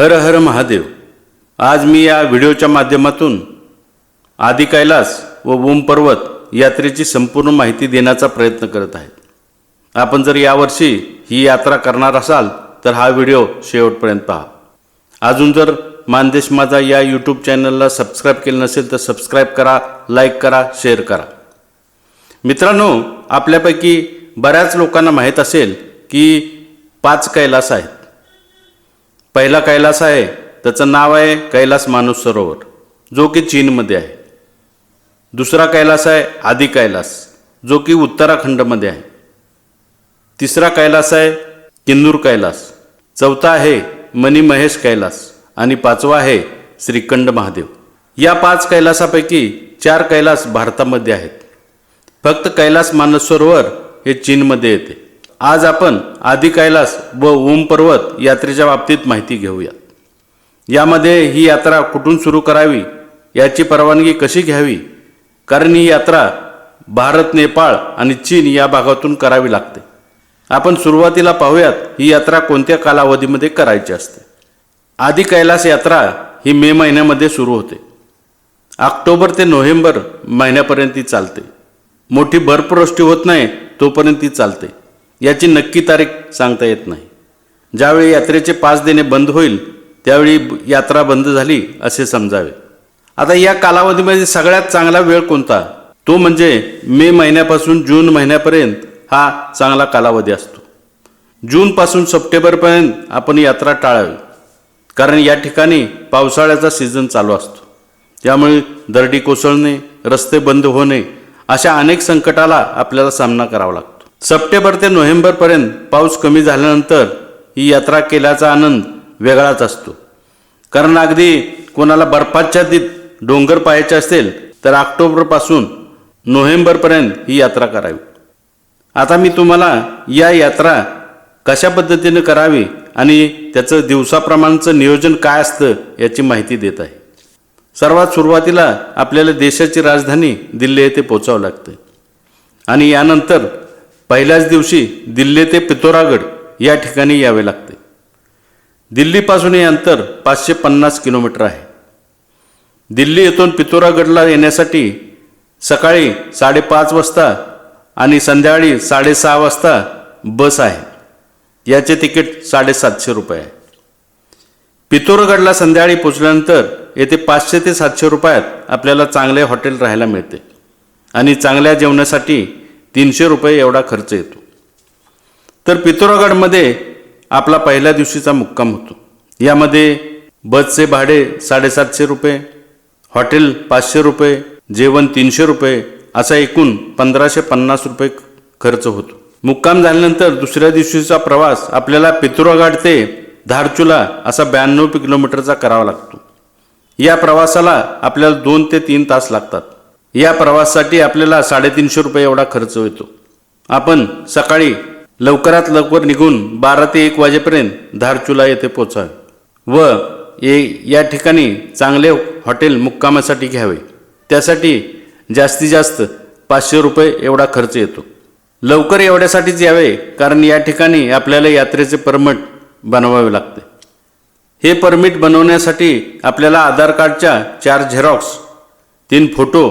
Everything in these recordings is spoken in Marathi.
हर हर महादेव. आज मी या व्हिडिओच्या माध्यमातून आदि कैलास व ओम पर्वत यात्रेची संपूर्ण माहिती देण्याचा प्रयत्न करत आहे. आपण जर यावर्षी ही यात्रा करणार असाल तर हा व्हिडिओ शेवटपर्यंत पहा. अजून जर मानदेश माझा या यूट्यूब चॅनलला सबस्क्राईब केलं नसेल तर सबस्क्राईब करा लाईक करा शेअर करा. मित्रांनो आपल्यापैकी बऱ्याच लोकांना माहीत असेल की पाच कैलास आहेत. पहिला कैलास आहे त्याचं नाव आहे कैलास मानस सरोवर जो की चीनमध्ये आहे. दुसरा कैलास आहे आदि कैलास जो की उत्तराखंडमध्ये आहे. तिसरा कैलास आहे किन्नूर कैलास चौथा आहे मनी महेश कैलास आणि पाचवा आहे श्रीखंड महादेव. या पाच कैलासापैकी चार कैलास भारतामध्ये आहेत. फक्त कैलास मानस सरोवर हे चीनमध्ये येते. आज आपण आदि कैलास व ओम पर्वत यात्रेच्या बाबतीत माहिती घेऊयात यामध्ये ही यात्रा कुठून सुरू करावी याची परवानगी कशी घ्यावी? कारण ही यात्रा भारत नेपाळ आणि चीन या भागातून करावी लागते. आपण सुरुवातीला पाहूयात ही यात्रा कोणत्या कालावधीमध्ये करायची असते. आदि कैलास यात्रा ही मे महिन्यामध्ये सुरू होते. ऑक्टोबर ते नोव्हेंबर महिन्यापर्यंत ती चालते. मोठी बर्फवृष्टी होत नाही तोपर्यंत ती चालते. याची नक्की तारीख सांगता येत नाही. ज्यावेळी यात्रेचे पाच देणे बंद होईल त्यावेळी यात्रा बंद झाली असे समजावे. आता या कालावधीमध्ये सगळ्यात चांगला वेळ कोणता? तो म्हणजे मे महिन्यापासून जून महिन्यापर्यंत हा चांगला कालावधी असतो. जूनपासून सप्टेंबरपर्यंत आपण यात्रा टाळावी. कारण या ठिकाणी पावसाळ्याचा सीझन चालू असतो. त्यामुळे दरडी कोसळणे रस्ते बंद होणे अशा अनेक संकटाला आपल्याला सामना करावा लागतो. सप्टेंबर ते नोव्हेंबरपर्यंत पाऊस कमी झाल्यानंतर ही यात्रा केल्याचा आनंद वेगळाच असतो. कारण अगदी कोणाला बर्फाच्छादित डोंगर पाहायचे असेल तर ऑक्टोबरपासून नोव्हेंबरपर्यंत ही यात्रा करावी. आता मी तुम्हाला या यात्रा कशा पद्धतीने करावी आणि त्याचं दिवसाप्रमाणचं नियोजन काय असतं याची माहिती देत आहे. सर्वात सुरुवातीला आपल्याला देशाची राजधानी दिल्ली येथे पोचावं लागतं. आणि यानंतर पहिल्याच दिवशी दिल्ली ते पितोरागड या ठिकाणी यावे लागते. दिल्लीपासून हे अंतर पाचशे पन्नास किलोमीटर आहे. दिल्ली येथून पितोरागडला येण्यासाठी सकाळी साडेपाच वाजता आणि संध्याकाळी साडेसहा वाजता बस आहे. याचे तिकीट साडेसातशे रुपये आहे. पितोरगडला संध्याकाळी पोचल्यानंतर येथे पाचशे ते सातशे रुपयात आपल्याला चांगले हॉटेल राहायला मिळते. आणि चांगल्या जेवणासाठी तीनशे रुपये एवढा खर्च येतो. तर पितोरागडमध्ये आपला पहिल्या दिवशीचा मुक्काम होतो. यामध्ये बसचे भाडे साडेसातशे रुपये हॉटेल पाचशे रुपये जेवण तीनशे रुपये असा एकूण पंधराशे पन्नास रुपये खर्च होतो. मुक्काम झाल्यानंतर दुसऱ्या दिवशीचा प्रवास आपल्याला पितुरागड ते धारचुला असा ब्याण्णव किलोमीटरचा करावा लागतो. या प्रवासाला आपल्याला दोन ते तीन तास लागतात. या प्रवासासाठी आपल्याला साडेतीनशे रुपये एवढा खर्च येतो. आपण सकाळी लवकरात लवकर निघून बारा ते एक वाजेपर्यंत धारचुला येथे पोचावे व ये या ठिकाणी चांगले हॉटेल मुक्कामासाठी घ्यावे. त्यासाठी जास्तीत जास्त पाचशे रुपये एवढा खर्च येतो. लवकर एवढ्यासाठीच यावे कारण या ठिकाणी आपल्याला यात्रेचे परमिट बनवावे लागते. हे परमिट बनवण्यासाठी आपल्याला आधार कार्डच्या चार झेरॉक्स तीन फोटो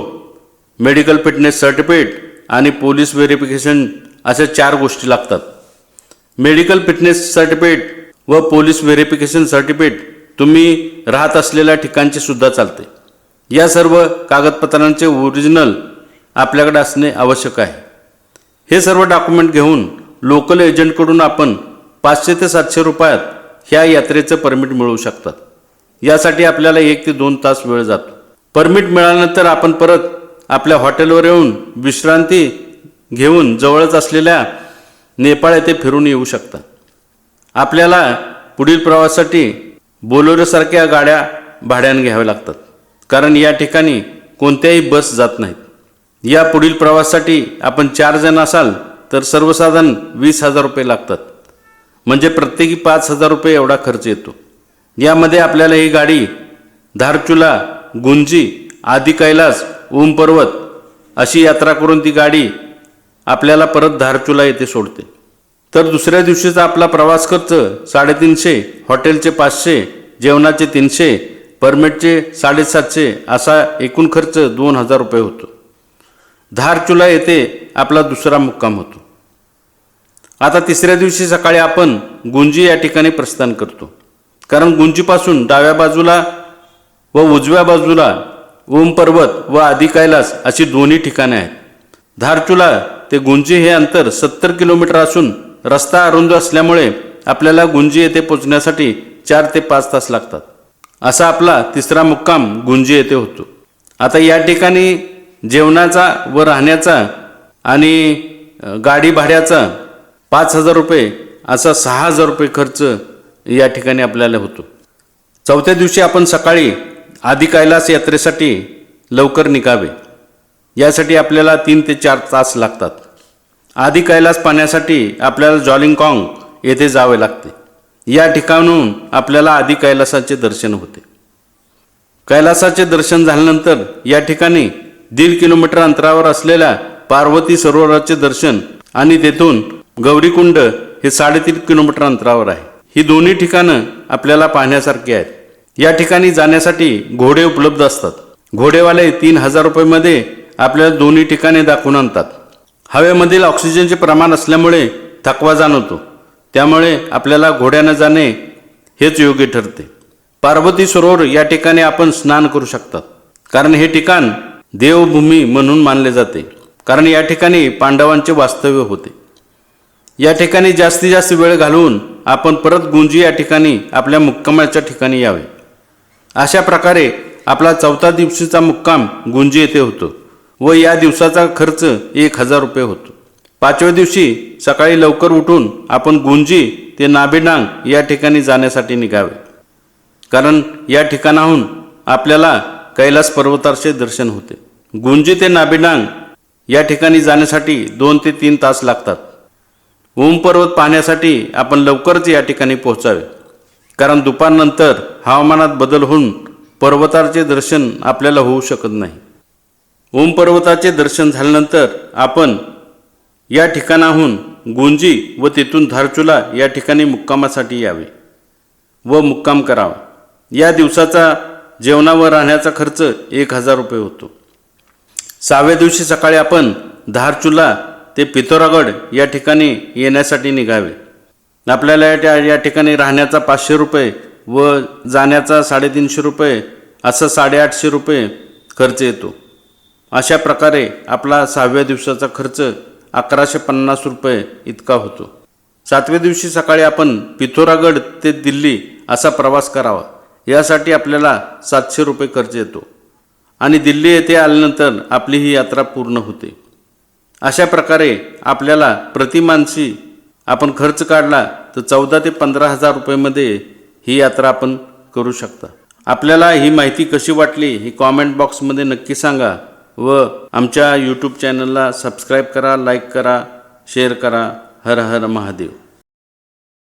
मेडिकल फिटनेस सर्टिफिकेट आणि पोलीस व्हेरिफिकेशन अशा चार गोष्टी लागतात. मेडिकल फिटनेस सर्टिफिकेट व पोलीस व्हेरिफिकेशन सर्टिफिकेट तुम्ही राहत असलेल्या ठिकाणचे सुद्धा चालते. या सर्व कागदपत्रांचे ओरिजिनल आपल्याकडे असणे आवश्यक आहे. हे सर्व डॉक्युमेंट घेऊन लोकल एजंटकडून आपण पाचशे ते सातशे रुपयात ह्या यात्रेचं परमिट मिळवू शकतात. यासाठी आपल्याला एक ते दोन तास वेळ जातो. परमिट मिळाल्यानंतर आपण परत आपल्या हॉटेलवर येऊन विश्रांती घेऊन जवळच असलेल्या नेपाळ येथे फिरून येऊ शकता. आपल्याला पुढील प्रवासासाठी बोलोरोसारख्या गाड्या भाड्याने घ्याव्या लागतात. कारण या ठिकाणी कोणत्याही बस जात नाहीत. या पुढील प्रवासासाठी आपण चार जण असाल तर सर्वसाधारण वीस हजार रुपये लागतात. म्हणजे प्रत्येकी पाच हजार रुपये एवढा खर्च येतो. यामध्ये आपल्याला ही गाडी धारचुला गुंजी आदी कैलास ओम पर्वत अशी यात्रा करून ती गाडी आपल्याला परत धारचुला येथे सोडते. तर दुसऱ्या दिवशीचा आपला प्रवास खर्च साडेतीनशे हॉटेलचे पाचशे जेवणाचे तीनशे परमिटचे साडेसातशे असा एकूण खर्च दोन हजार रुपये होतो. धारचुला येथे आपला दुसरा मुक्काम होतो. आता तिसऱ्या दिवशी सकाळी आपण गुंजी या ठिकाणी प्रस्थान करतो. कारण गुंजीपासून डाव्या बाजूला व उजव्या बाजूला ओम पर्वत व आदि कैलास अशी दोन्ही ठिकाणे आहेत. धारचुला ते गुंजी हे अंतर सत्तर किलोमीटर असून रस्ता अरुंद असल्यामुळे आपल्याला गुंजी येथे पोचण्यासाठी चार ते पाच तास लागतात. असा आपला तिसरा मुक्काम गुंजी येथे होतो. आता या ठिकाणी जेवणाचा व राहण्याचा आणि गाडी भाड्याचा पाच हजार रुपये असा सहा हजार रुपये खर्च या ठिकाणी आपल्याला होतो. चौथ्या दिवशी आपण सकाळी आधी कैलास यात्रेसाठी लवकर निघावे. यासाठी आपल्याला तीन ते चार तास लागतात. आधी कैलास पाहण्यासाठी आपल्याला जॉलिंगकॉंग येथे जावे लागते. या ठिकाणून आपल्याला आधी कैलासाचे दर्शन होते. कैलासाचे दर्शन झाल्यानंतर या ठिकाणी दीड किलोमीटर अंतरावर असलेल्या पार्वती सरोवराचे दर्शन आणि तेथून गौरीकुंड हे साडेतीन किलोमीटर अंतरावर आहे. ही दोन्ही ठिकाणं आपल्याला पाहण्यासारखी आहेत. या ठिकाणी जाण्यासाठी घोडे उपलब्ध असतात. घोडेवाले तीन हजार रुपयेमध्ये आपल्याला दोन्ही ठिकाणे दाखवून आणतात. हवेमधील ऑक्सिजनचे प्रमाण असल्यामुळे थकवा जाणवतो. त्यामुळे आपल्याला घोड्यानं जाणे हेच योग्य ठरते. पार्वती सरोवर या ठिकाणी आपण स्नान करू शकतात कारण हे ठिकाण देवभूमी म्हणून मानले जाते. कारण या ठिकाणी पांडवांचे वास्तव्य होते. या ठिकाणी जास्तीत जास्त वेळ घालवून आपण परत गुंजी या ठिकाणी आपल्या मुक्कामाच्या ठिकाणी यावे. अशा प्रकारे आपला चौथा दिवशीचा मुक्काम गुंजी येथे होतो व या दिवसाचा खर्च एक हजार रुपये होतो. पाचव्या दिवशी सकाळी लवकर उठून आपण गुंजी ते नाबेडांग या ठिकाणी जाण्यासाठी निघावे. कारण या ठिकाणाहून आपल्याला कैलास पर्वताचे दर्शन होते. गुंजी ते नाबेडांग या ठिकाणी जाण्यासाठी दोन ते तीन तास लागतात. ओम पर्वत पाहण्यासाठी आपण लवकरच या ठिकाणी पोहोचावे. कारण दुपारनंतर हवामानात बदल होऊन पर्वताचे दर्शन आपल्याला होऊ शकत नाही. ओम पर्वताचे दर्शन झाल्यानंतर आपण या ठिकाणाहून गुंजी व तेथून धारचुला या ठिकाणी मुक्कामासाठी यावे व मुक्काम करावा. या दिवसाचा जेवणावर राहण्याचा खर्च एक हजार रुपये होतो. सहाव्या दिवशी सकाळी आपण धारचुला ते पिथोरागड या ठिकाणी येण्यासाठी निघावे. आपल्याला या त्या- या ठिकाणी राहण्याचा पाचशे रुपये व जाण्याचा साडेतीनशे रुपये असं साडेआठशे रुपये खर्च येतो. अशा प्रकारे आपला सहाव्या दिवसाचा खर्च अकराशे पन्नास रुपये इतका होतो. सातव्या दिवशी सकाळी आपण पिथोरागड ते दिल्ली असा प्रवास करावा. यासाठी आपल्याला सातशे रुपये खर्च येतो. आणि दिल्ली येथे आल्यानंतर आपली ही यात्रा पूर्ण होते. अशा प्रकारे आपल्याला प्रतिमानसी आपण खर्च काढला तर चौदा ते पंधरा हजार रुपयेमध्ये ही यात्रा आपण करू शकता. आपल्याला ही माहिती कशी वाटली ही कॉमेंट बॉक्समध्ये नक्की सांगा व आमच्या यूट्यूब चॅनलला सबस्क्राईब करा लाईक करा शेअर करा. हर हर महादेव.